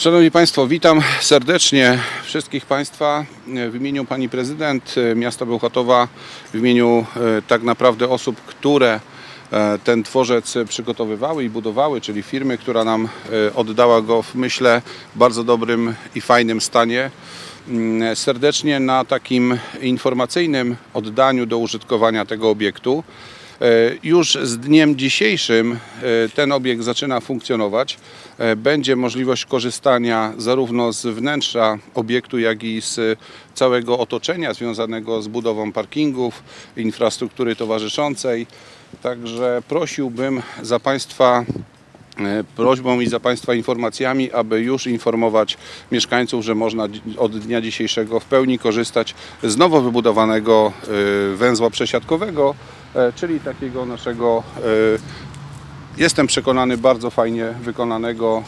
Szanowni Państwo, witam serdecznie wszystkich Państwa w imieniu Pani Prezydent miasta Bełchatowa, w imieniu e, tak naprawdę osób, które e, ten dworzec przygotowywały i budowały, czyli firmy, która nam e, oddała go w myślę bardzo dobrym i fajnym stanie. Mm, Serdecznie na takim informacyjnym oddaniu do użytkowania tego obiektu. E, Już z dniem dzisiejszym e, ten obiekt zaczyna funkcjonować. E, Będzie możliwość korzystania zarówno z wnętrza obiektu, jak i z całego otoczenia związanego z budową parkingów, infrastruktury towarzyszącej. Także prosiłbym za Państwa prośbą i za Państwa informacjami, aby już informować mieszkańców, że można od dnia dzisiejszego w pełni korzystać z nowo wybudowanego węzła przesiadkowego, czyli takiego naszego, e, jestem przekonany, bardzo fajnie wykonanego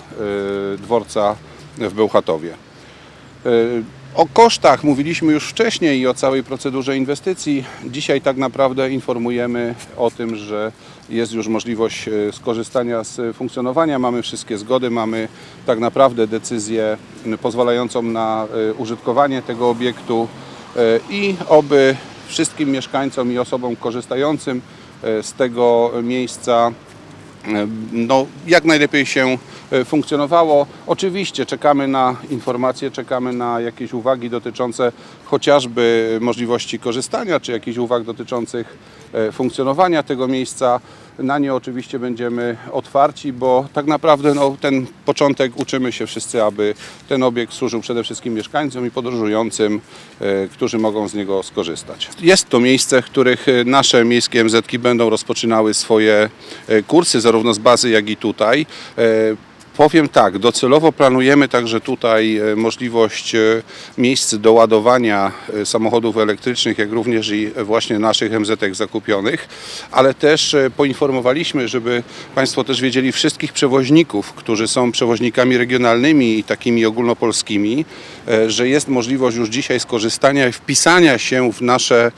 e, dworca w Bełchatowie. E, O kosztach mówiliśmy już wcześniej i o całej procedurze inwestycji. Dzisiaj tak naprawdę informujemy o tym, że jest już możliwość e, skorzystania z funkcjonowania. Mamy wszystkie zgody, mamy tak naprawdę decyzję pozwalającą na e, użytkowanie tego obiektu e, i oby wszystkim mieszkańcom i osobom korzystającym e, z tego miejsca no, jak najlepiej się e, funkcjonowało. Oczywiście czekamy na informacje, czekamy na jakieś uwagi dotyczące chociażby możliwości korzystania, czy jakichś uwag dotyczących e, funkcjonowania tego miejsca. Na nie oczywiście będziemy otwarci, bo tak naprawdę no, ten początek uczymy się wszyscy, aby ten obiekt służył przede wszystkim mieszkańcom i podróżującym, e, którzy mogą z niego skorzystać. Jest to miejsce, w których e, nasze miejskie MZ-ki będą rozpoczynały swoje e, kursy, zarówno z bazy, jak i tutaj. Powiem tak, docelowo planujemy także tutaj e, możliwość e, miejsc do ładowania e, samochodów elektrycznych, jak również i właśnie naszych MZ-ek zakupionych, ale też poinformowaliśmy, żeby Państwo też wiedzieli wszystkich przewoźników, którzy są przewoźnikami regionalnymi i takimi ogólnopolskimi, że jest możliwość już dzisiaj skorzystania i wpisania się w nasze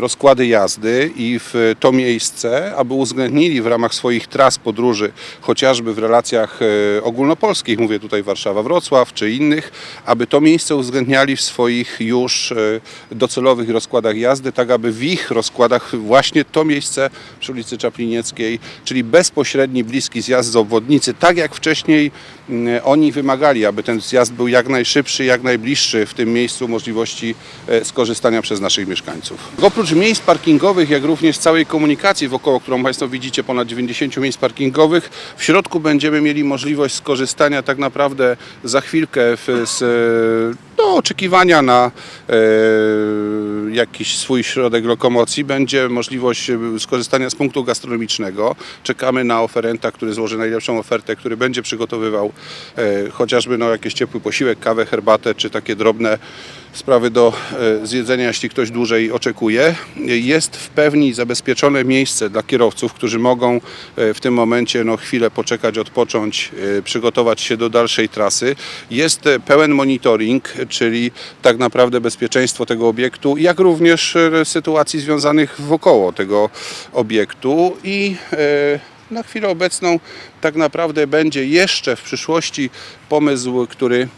rozkłady jazdy i w to miejsce, aby uwzględnili w ramach swoich tras podróży, chociażby w relacjach e, ogólnopolskich, mówię tutaj Warszawa-Wrocław czy innych, aby to miejsce uwzględniali w swoich już e, docelowych rozkładach jazdy, tak aby w ich rozkładach właśnie to miejsce przy ulicy Czaplinieckiej, czyli bezpośredni, bliski zjazd z obwodnicy, tak jak wcześniej mm, oni wymagali, aby ten zjazd był jak najszybszy, jak najbliższy w tym miejscu możliwości e, skorzystania przez naszych mieszkańców. Oprócz miejsc parkingowych, jak również całej komunikacji wokoło, którą Państwo widzicie, ponad 90 miejsc parkingowych, w środku będziemy mieli możliwość skorzystania tak naprawdę za chwilkę z e, no, oczekiwania na e, jakiś swój środek lokomocji. Będzie możliwość e, skorzystania z punktu gastronomicznego. Czekamy na oferenta, który złoży najlepszą ofertę, który będzie przygotowywał e, chociażby no, jakiś ciepły posiłek, kawę, herbatę, czy takie drobne sprawy do e, zjedzenia, jeśli ktoś dłużej oczekuje. Jest w pełni zabezpieczone miejsce dla kierowców, którzy mogą e, w tym momencie no, chwilę poczekać, odpocząć, e, przygotować się do dalszej trasy. Jest pełen monitoring, czyli tak naprawdę bezpieczeństwo tego obiektu, jak również sytuacji związanych wokoło tego obiektu i na chwilę obecną tak naprawdę będzie jeszcze w przyszłości pomysł, który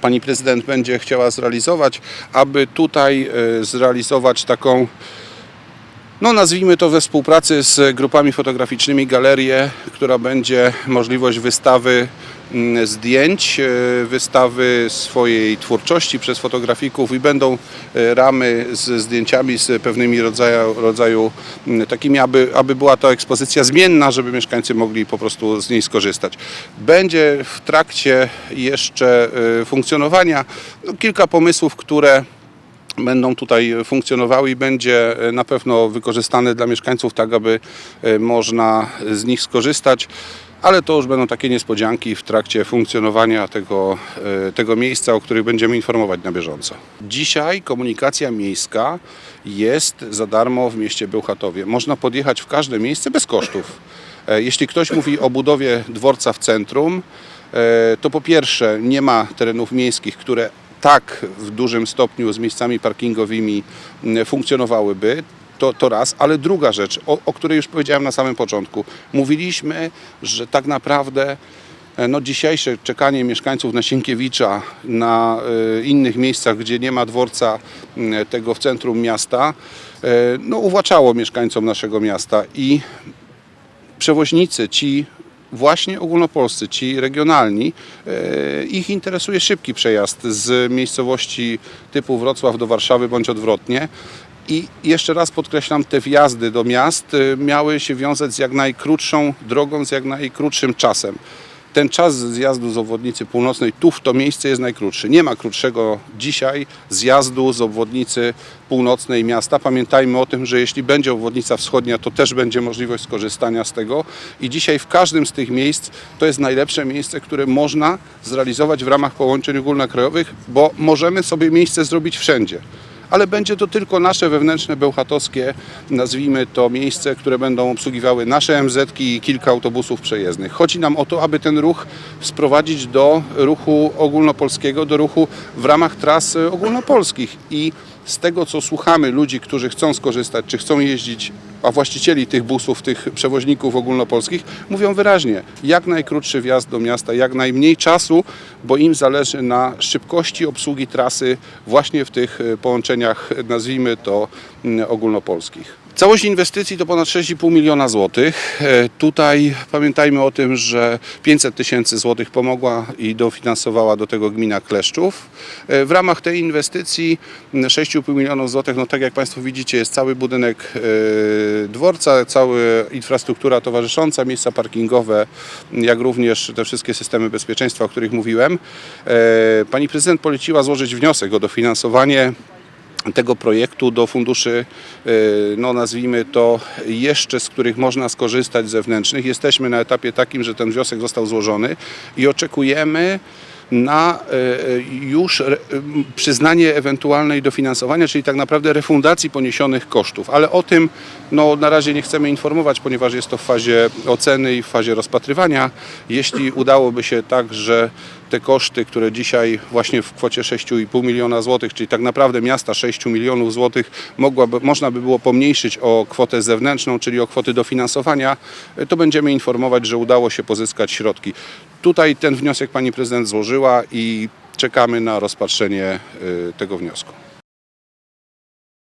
pani prezydent będzie chciała zrealizować, aby tutaj e, zrealizować taką no nazwijmy to we współpracy z grupami fotograficznymi galerię, która będzie możliwość wystawy mm, zdjęć, e, wystawy swojej twórczości przez fotografików i będą e, ramy z zdjęciami z pewnymi rodzaju, rodzaju mm, takimi, aby, aby była to ekspozycja zmienna, żeby mieszkańcy mogli po prostu z niej skorzystać. Będzie w trakcie jeszcze e, funkcjonowania no, kilka pomysłów, które będą tutaj funkcjonowały i będzie e, na pewno wykorzystane dla mieszkańców, tak aby e, można z nich skorzystać. Ale to już będą takie niespodzianki w trakcie funkcjonowania tego, e, tego miejsca, o których będziemy informować na bieżąco. Dzisiaj komunikacja miejska jest za darmo w mieście Bełchatowie. Można podjechać w każde miejsce bez kosztów. Jeśli ktoś mówi o budowie dworca w centrum, to po pierwsze nie ma terenów miejskich, które tak w dużym stopniu z miejscami parkingowymi m, funkcjonowałyby. To, to raz, ale druga rzecz, o, o której już powiedziałem na samym początku. Mówiliśmy, że tak naprawdę E, No, dzisiejsze czekanie mieszkańców na Sienkiewicza, na e, innych miejscach, gdzie nie ma dworca m, tego w centrum miasta, e, no, uwłaczało mieszkańcom naszego miasta i przewoźnicy, ci właśnie ogólnopolscy, ci regionalni, e, ich interesuje szybki przejazd z miejscowości typu Wrocław do Warszawy bądź odwrotnie. I jeszcze raz podkreślam, te wjazdy do miast e, miały się wiązać z jak najkrótszą drogą, z jak najkrótszym czasem. Ten czas zjazdu z obwodnicy północnej tu w to miejsce jest najkrótszy. Nie ma krótszego dzisiaj zjazdu z obwodnicy północnej miasta. Pamiętajmy o tym, że jeśli będzie obwodnica wschodnia, to też będzie możliwość skorzystania z tego. I dzisiaj w każdym z tych miejsc to jest najlepsze miejsce, które można zrealizować w ramach połączeń ogólnokrajowych, bo możemy sobie miejsce zrobić wszędzie ale będzie to tylko nasze wewnętrzne, bełchatowskie, nazwijmy to miejsce, które będą obsługiwały nasze MZ i kilka autobusów przejezdnych. Chodzi nam o to, aby ten ruch sprowadzić do ruchu ogólnopolskiego, do ruchu w ramach tras e, ogólnopolskich i z tego, co słuchamy ludzi, którzy chcą skorzystać, czy chcą jeździć, a właścicieli tych busów, tych przewoźników ogólnopolskich, mówią wyraźnie, jak najkrótszy wjazd do miasta, jak najmniej czasu, bo im zależy na szybkości obsługi trasy właśnie w tych e, połączeniach, nazwijmy to mm, ogólnopolskich. Całość inwestycji to ponad 6,5 miliona złotych. E, Tutaj pamiętajmy o tym, że 500 tysięcy złotych pomogła i dofinansowała do tego gmina Kleszczów. E, W ramach tej inwestycji m, 6,5 milionów złotych, no tak jak Państwo widzicie, jest cały budynek e, dworca, cała infrastruktura towarzysząca, miejsca parkingowe, jak również te wszystkie systemy bezpieczeństwa, o których mówiłem. Pani prezydent poleciła złożyć wniosek o dofinansowanie tego projektu do funduszy, e, no nazwijmy to, jeszcze z których można skorzystać zewnętrznych. Jesteśmy na etapie takim, że ten wniosek został złożony i oczekujemy na e, już re- m, przyznanie ewentualnej dofinansowania, czyli tak naprawdę refundacji poniesionych kosztów. Ale o tym no, na razie nie chcemy informować, ponieważ jest to w fazie oceny i w fazie rozpatrywania. Jeśli udałoby się tak, że te koszty, które dzisiaj właśnie w kwocie 6,5 miliona złotych, czyli tak naprawdę miasta 6 milionów złotych, mogłaby, można by było pomniejszyć o kwotę zewnętrzną, czyli o kwoty dofinansowania, to będziemy informować, że udało się pozyskać środki. Tutaj ten wniosek pani prezydent złożyła i czekamy na rozpatrzenie y, tego wniosku.